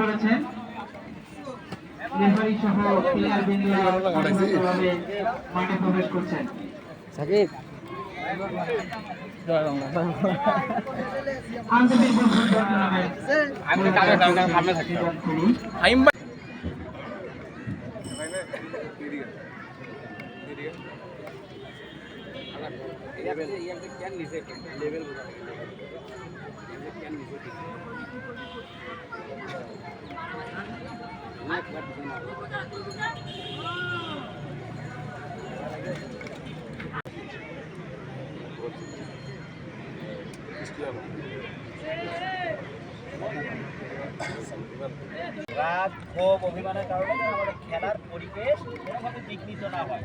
ধরেছেন। রেফারি সহ প্লেয়ার বিন্দুরা মাঠে প্রবেশ করছেন। সাকিব। আন্তর্জাতিক ফুটবল টুর্নামেন্ট আমি তো কাজে যাব, কারণ সামনে থাকি। শুরু। রাগ ক্ষোভ অভিমানের কারণে আমাদের খেলার পরিবেশ কোনোভাবে বিঘ্নিত না হয়।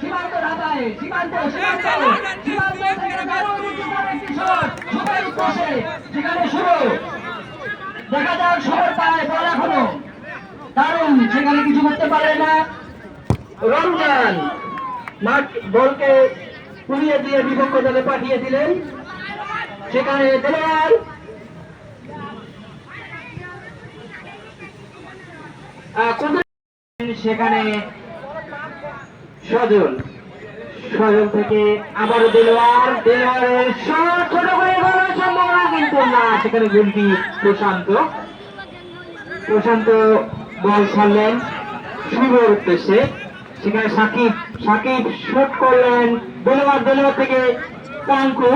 সীমান্ত ঢাকায় সীমান্ত সীমান্ত সবাই বসে সেখানে শুরু। দেখা যাক শট পায় বল এখনও দারুণ সেখানে কিছু করতে পারে না। রমজান মাঠ বলকে কুড়িয়ে দিয়ে বিপক্ষ দলে পাঠিয়ে দিলেন। সেখানে দেলোয়ার। সেখানে সজল। সজল থেকে আবারও দেলোয়ার। দেলোয়ারের শট ছোট করে গলার সম্ভাবনা কিন্তু না। সেখানে গোলটি প্রশান্ত। প্রশান্ত বল ছাড়লেন শুভর উদ্দেশ্যে। সেখানে সাকিব সাকিব শুট করলেন দেলোয়ার। দেলোয়ার থেকে কাঙ্কু।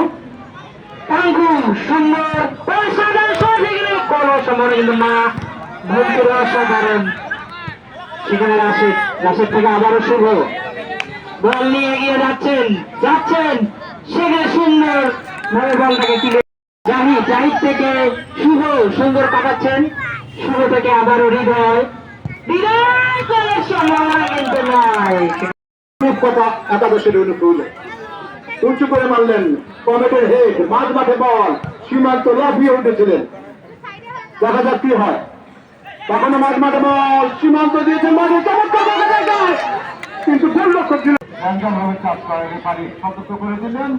কাঙ্কু, সুন্দর। অসাধারণ শট এখানে সম্ভাবনা কিন্তু না। ভুল অসাধারণ। সেখানে রাশেদ রাশেদ থেকে আবারও শুভ। বল নিয়ে এগিয়ে যাচ্ছেন যাচ্ছেন সেখানে সুন্দর ভাবে বলটাকে কিনে জাহিদ জাহিদ থেকে শুভ সুন্দর কাটাচ্ছেন। শুভ থেকে আবারও হৃদয়। উঁচু করে মারলেন কমেটের হেড, মাঝ মাঠে বল, সীমান্ত লাফিয়ে উঠেছিলেন। দেখা যাক কি হয়। তখনও মাঝ মাঠে বল, সীমান্ত দিয়েছেন মাঝে, চমৎকার কিন্তু গোল লক্ষ্য ছিল ভাবে কাজ করে রেফারি সতর্ক করে দিলেন।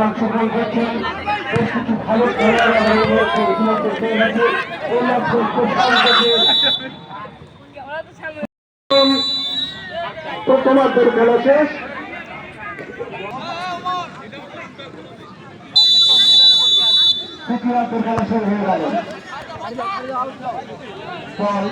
অংশগ্রহণ করছেন বেশ কিছু ভালো খেলোয়াড় ইতিমধ্যে পেয়ে তোমার প্রথমার্ধের খেলা শেষ? খেলা শেষ হয়ে গেল। বল।